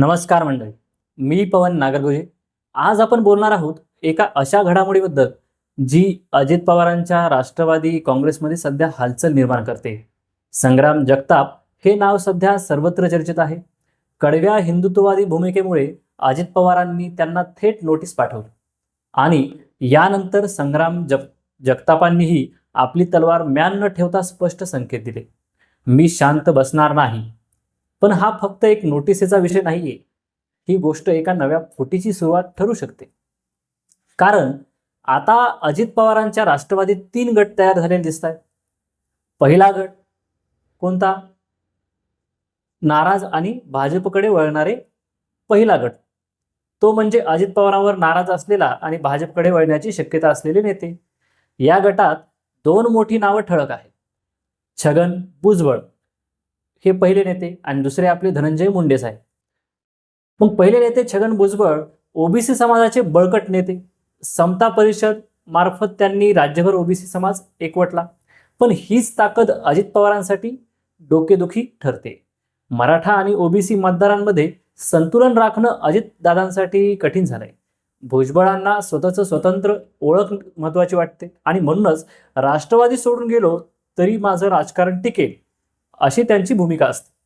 नमस्कार मंडळी मी पवन नागरगोजे. आज आपण बोलणार आहोत एका अशा घडामोडीबद्दल जी अजित पवारांच्या राष्ट्रवादी काँग्रेसमध्ये सध्या हालचाल निर्माण करते. संग्राम जगताप हे नाव सध्या सर्वत्र चर्चेत आहे. कडव्या हिंदुत्ववादी भूमिकेमुळे अजित पवारांनी त्यांना थेट नोटीस पाठवली. आणि यानंतर संग्राम जग जगतापांनीही आपली तलवार म्यान न ठेवता स्पष्ट संकेत दिले. मी शांत बसणार नाही. पण हा फक्त एक नोटिसेचा विषय नाहीये. ही गोष्ट एका नव्या फुटीची सुरुवात ठरू शकते. कारण आता अजित पवारांच्या राष्ट्रवादीत तीन गट तयार झालेले दिसत आहेत पहिला गट कोणता? नाराज आणि भाजपकडे वळणारे पहिला गट. तो म्हणजे अजित पवारांवर नाराज असलेला आणि भाजपकडे वळण्याची शक्यता असलेले नेते. या गटात दोन मोठी नावं ठळक आहेत. छगन भुजबळ. हे पहिले नेते आणि दुसरे आपले धनंजय मुंडे साहेब. मग पहिले नेते छगन भुजबळ ओबीसी समाजाचे बळकट नेते. समता परिषद मार्फत त्यांनी राज्यभर ओबीसी समाज एकवटला. पण हीच ताकद अजित पवारांसाठी डोकेदुखी ठरते. मराठा आणि ओबीसी मतदारांमध्ये संतुलन राखणं अजित दादांसाठी कठीण झालंय. भुजबळांना स्वतःचं स्वतंत्र ओळख महत्वाची वाटते. आणि म्हणूनच राष्ट्रवादी सोडून गेलो तरी माझं राजकारण टिकेल. अशी त्यांची भूमिका असते.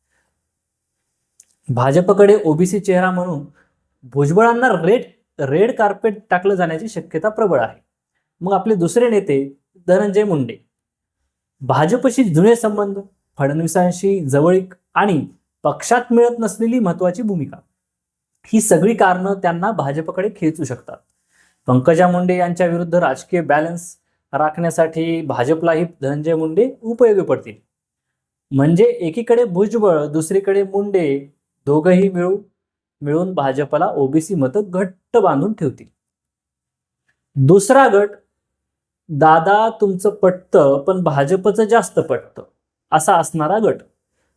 भाजपकडे ओबीसी चेहरा म्हणून भुजबळांना रेड रेड कार्पेट टाकलं जाण्याची शक्यता प्रबळ आहे. मग आपले दुसरे नेते धनंजय मुंडे. भाजपशी जुने संबंध फडणवीसांशी जवळीक आणि पक्षात मिळत नसलेली महत्वाची भूमिका. ही सगळी कारणं त्यांना भाजपकडे खेचू शकतात. पंकजा मुंडे यांच्या विरुद्ध राजकीय बॅलन्स राखण्यासाठी भाजपलाही धनंजय मुंडे उपयोगी पडतील. म्हणजे एकीकडे भुजबळ दुसरीकडे मुंडे दोघंही मिळू मिळून भाजपला ओबीसी मतं घट्ट बांधून ठेवतील. दुसरा गट दादा तुमचं पटतं पण भाजपचं जास्त पटतं असा असणारा गट.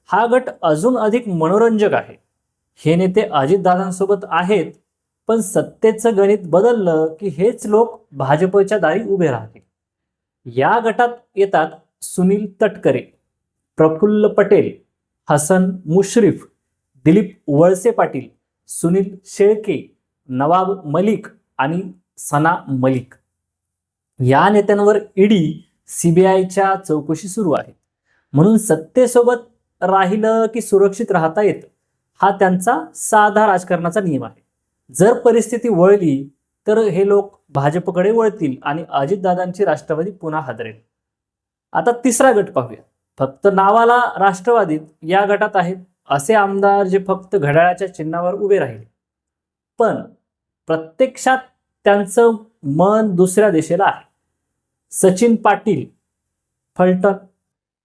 हा गट अजून अधिक मनोरंजक आहे. हे नेते अजितदादांसोबत आहेत पण सत्तेचं गणित बदललं की हेच लोक भाजपच्या दारी उभे राहतील. या गटात येतात सुनील तटकरे. प्रफुल्ल पटेल हसन मुश्रीफ दिलीप वळसे पाटील सुनील शेळके नवाब मलिक आणि सना मलिक. या नेत्यांवर ईडी सीबीआयच्या चौकशी सुरू आहे. म्हणून सत्तेसोबत राहिलं की सुरक्षित राहता येतं हा त्यांचा साधा राजकारणाचा नियम आहे. जर परिस्थिती वळली तर हे लोक भाजपकडे वळतील आणि अजितदादांची राष्ट्रवादी पुन्हा हादरेल. आता तिसरा गट पाहूया. फक्त नावाला राष्ट्रवादीत या गटात आहेत असे आमदार जे फक्त घड्याळाच्या चिन्हावर उभे राहिले. पण प्रत्यक्षात त्यांचं मन दुसऱ्या दिशेला आहे. सचिन पाटील फलटण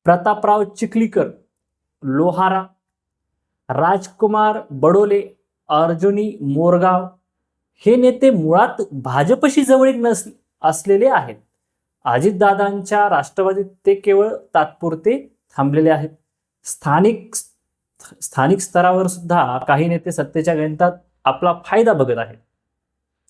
प्रतापराव चिखलीकर लोहारा राजकुमार बडोले अर्जुनी मोरगाव हे नेते मुळात भाजपशी जवळीक नस असलेले आहेत. अजितदादांच्या राष्ट्रवादीत ते केवळ तात्पुरते थांबलेले आहेत. स्थानिक स्थानिक स्तरावर सुद्धा काही नेते सत्तेच्या गणितात आपला फायदा बघत आहेत.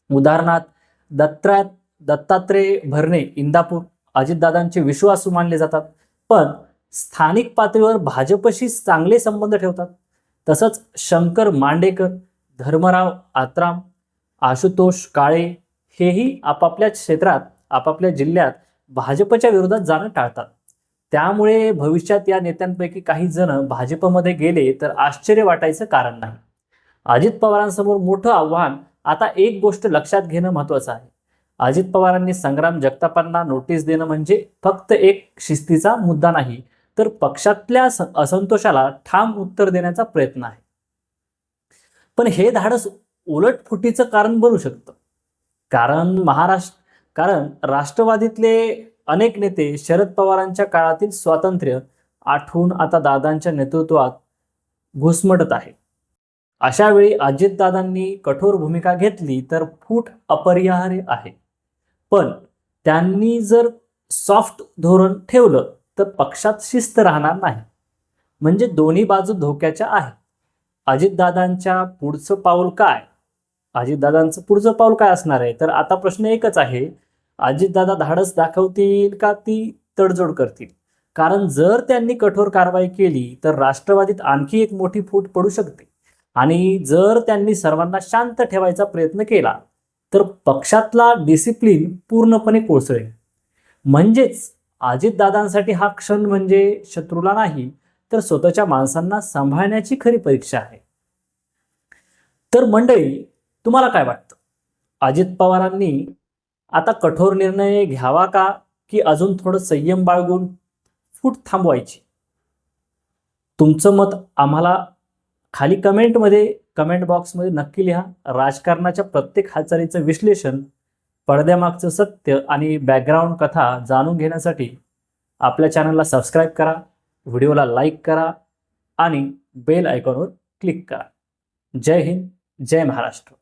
उदाहरणार्थ दत्ता दत्तात्रय भरणे इंदापूर अजितदादांचे विश्वासू मानले जातात पण स्थानिक पातळीवर भाजपशी चांगले संबंध ठेवतात. तसंच शंकर मांडेकर धर्मराव आत्राम आशुतोष काळे हेही आपापल्या क्षेत्रात आपापल्या जिल्ह्यात भाजपच्या विरोधात जाणं टाळतात. त्यामुळे भविष्यात या नेत्यांपैकी काही जण भाजपमध्ये गेले तर आश्चर्य वाटायचं कारण नाही. अजित पवारांसमोर मोठं आव्हान आता एक गोष्ट लक्षात घेणं महत्वाचं आहे. अजित पवारांनी संग्राम जगतापांना नोटीस देणं म्हणजे फक्त एक शिस्तीचा मुद्दा नाही तर पक्षातल्या असंतोषाला ठाम उत्तर देण्याचा प्रयत्न आहे. पण हे धाडस उलटफुटीचं कारण बनू शकतं. कारण महाराष्ट्र कारण राष्ट्रवादीतले अनेक नेते शरद पवारांच्या काळातील स्वातंत्र्य आठवून आता दादांच्या नेतृत्वात घुसमटत आहे. अशा वेळी अजितदादांनी कठोर भूमिका घेतली तर फूट अपरिहार्य आहे. पण त्यांनी जर सॉफ्ट धोरण ठेवलं तर पक्षात शिस्त राहणार नाही. म्हणजे दोन्ही बाजू धोक्याच्या आहेत. अजितदादांच्या पुढचं पाऊल काय? अजितदादांचं पुढचं पाऊल काय असणार आहे? तर आता प्रश्न एकच आहे अजितदादा धाडस दाखवतील का ती तडजोड करतील? कारण जर त्यांनी कठोर कारवाई केली तर राष्ट्रवादीत आणखी एक मोठी फूट पडू शकते. आणि जर त्यांनी सर्वांना शांत ठेवायचा प्रयत्न केला तर पक्षातला डिसिप्लिन पूर्णपणे कोसळेल. म्हणजेच अजितदादांसाठी हा क्षण म्हणजे शत्रूला नाही तर स्वतःच्या माणसांना सांभाळण्याची खरी परीक्षा आहे. तर मंडळी तुम्हाला काय वाटतं? अजित पवारांनी आता कठोर निर्णय घ्यावा का की अजून थोडं संयम बाळगून फूट थांबवायची? तुमचं मत आम्हाला खाली कमेंटमध्ये कमेंट बॉक्समध्ये नक्की लिहा. राजकारणाच्या प्रत्येक हालचालीचं विश्लेषण पडद्यामागचं सत्य आणि बॅकग्राऊंड कथा जाणून घेण्यासाठी आपल्या चॅनलला सबस्क्राईब करा व्हिडिओला लाईक करा आणि बेल आयकॉनवर क्लिक करा. जय हिंद जय महाराष्ट्र.